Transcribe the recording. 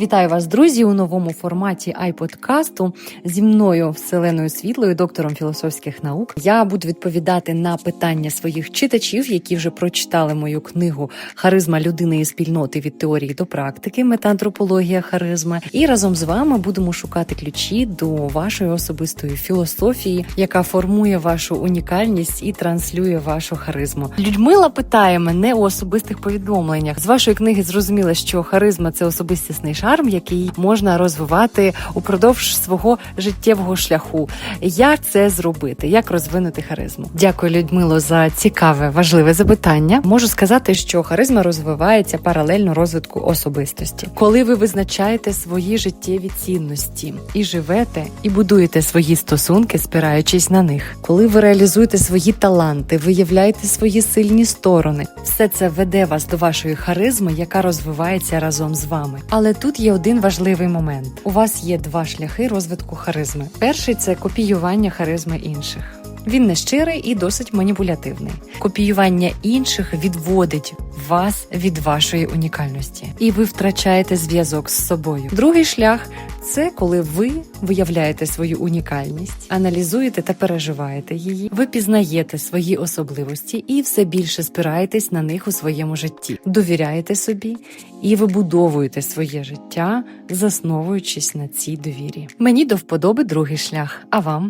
Вітаю вас, друзі, у новому форматі айподкасту зі мною Вселеною Світлою, доктором філософських наук. Я буду відповідати на питання своїх читачів, які вже прочитали мою книгу Харизма людини і спільноти від теорії до практики, метаантропологія харизми. І разом з вами будемо шукати ключі до вашої особистої філософії, яка формує вашу унікальність і транслює вашу харизму. Людмила питає мене у особистих повідомленнях. З вашої книги зрозуміла, що харизма це особистісний шарм, який можна розвивати упродовж свого життєвого шляху. Як це зробити? Як розвинути харизму? Дякую, Людмило, за цікаве важливе запитання. Можу сказати, що харизма розвивається паралельно розвитку особистості, коли ви визначаєте свої життєві цінності і живете, і будуєте свої стосунки, спираючись на них, коли ви реалізуєте свої таланти, виявляєте свої сильні сторони, все це веде вас до вашої харизми, яка розвивається разом з вами. Але тут є один важливий момент: у вас є два шляхи розвитку харизми. Перший це копіювання харизми інших. Він нещирий і досить маніпулятивний. Копіювання інших відводить вас від вашої унікальності, і ви втрачаєте зв'язок з собою. Другий шлях це коли ви виявляєте свою унікальність, аналізуєте та переживаєте її. Ви пізнаєте свої особливості і все більше спираєтесь на них у своєму житті, довіряєте собі і вибудовуєте своє життя, засновуючись на цій довірі. Мені до вподоби другий шлях. А вам?